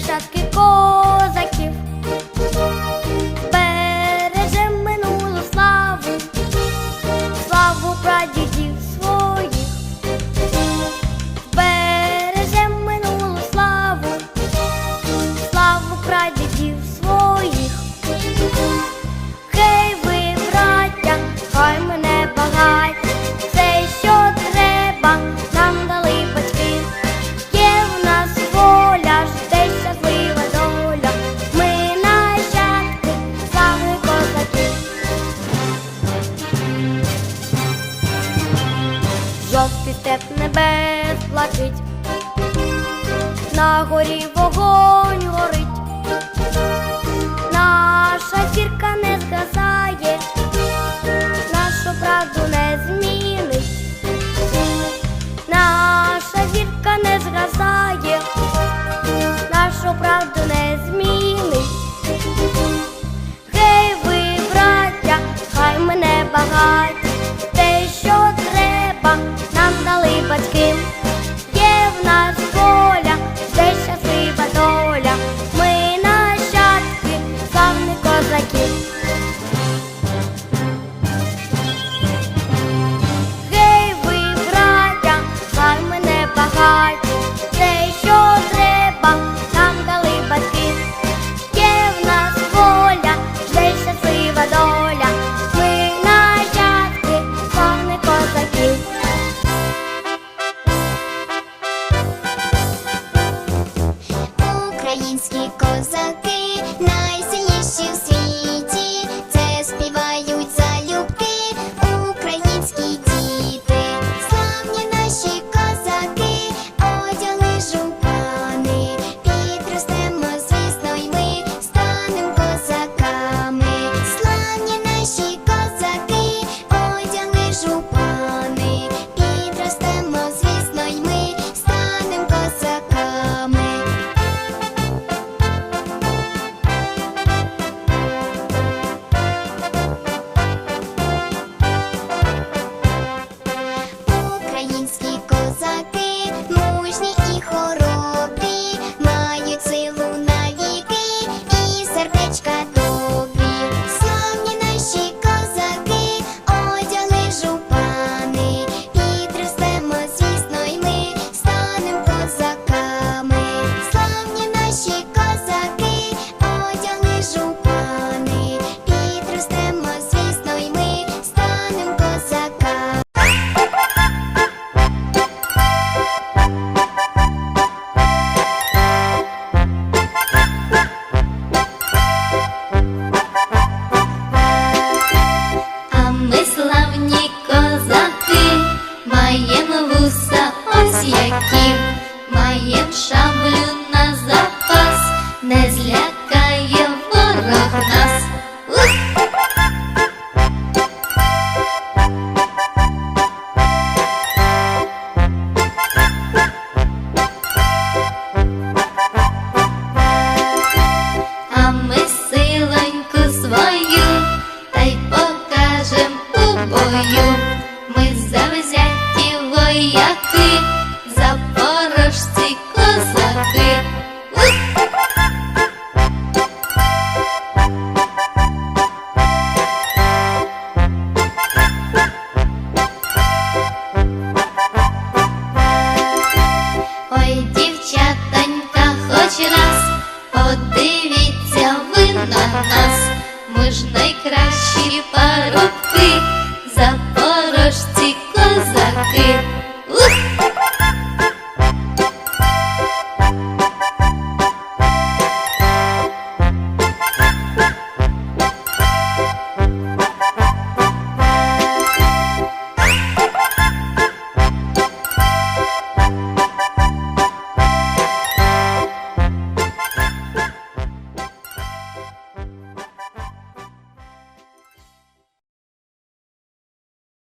Yaşat зі степ небес плачить, на горі вогонь горить, наша зірка не згасає, нашу правду не змінить, наша зірка не згасає, нашу правду не. Козаки, найсильніші в світі, ось маєм шаблю на запас, не злякає ворог нас. А ми силоньку свою та й покажем у бою. Ми завзяті вояки, запорожці козаки. Ух! Ой, дівчатонька, хоч раз подивіться ви на нас, ми ж найкращі.